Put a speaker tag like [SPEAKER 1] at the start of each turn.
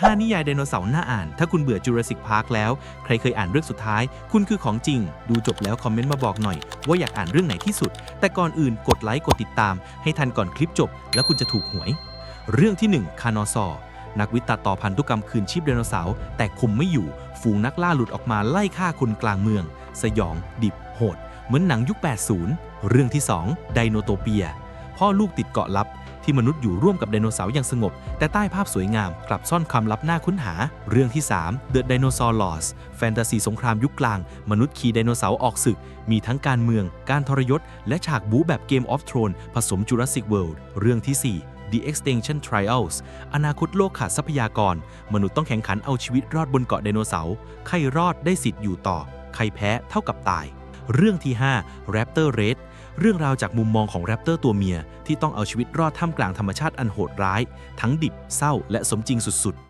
[SPEAKER 1] 5 นิยายไดโนเสาร์น่าอ่าน ถ้าคุณเบื่อ Jurassic Park แล้ว ใครเคยอ่านเรื่องสุดท้าย คุณคือของจริง ดูจบแล้วคอมเมนต์มาบอกหน่อย ว่าอยากอ่านเรื่องไหนที่สุด แต่ก่อนอื่นกดไลค์กดติดตาม ให้ทันก่อนคลิปจบ แล้วคุณจะถูกหวย เรื่องที่ 1 คานอซอร์นักวิทย์ตัดต่อพันธุกรรมคืนชีพไดโนเสาร์แต่คุมไม่อยู่ ฝูงนักล่าหลุดออกมาไล่ฆ่าคนกลางเมือง สยอง ดิบ โหด เหมือนหนังยุค 80 เรื่องที่ 2 ไดโนโตเปีย พ่อลูกติดเกาะลับ ที่มนุษย์อยู่ร่วมกับไดโนเสาร์อย่างสงบ แต่ใต้ภาพสวยงามกลับซ่อนความลับน่าค้นหา เรื่องที่ 3 The Dinosaur Lost แฟนตาซีสงครามยุคกลาง มนุษย์ขี่ไดโนเสาร์ออกศึก มีทั้งการเมือง การทรยศ และฉากบู๊แบบ Game of Thrones ผสม Jurassic World เรื่องที่ 4 The Extinction Trials อนาคตโลกขาดทรัพยากร มนุษย์ต้องแข่งขันเอาชีวิตรอดบนเกาะไดโนเสาร์ ใครรอดได้สิทธิ์อยู่ต่อ ใครแพ้เท่ากับตาย เรื่องที่ 5 Raptor Raid เรื่องราวจากมุมมองของแรปเตอร์ตัวเมียที่ต้องเอาชีวิตรอดท่ามกลางธรรมชาติอันโหดร้าย ทั้งดิบ เศร้า และสมจริงสุดๆ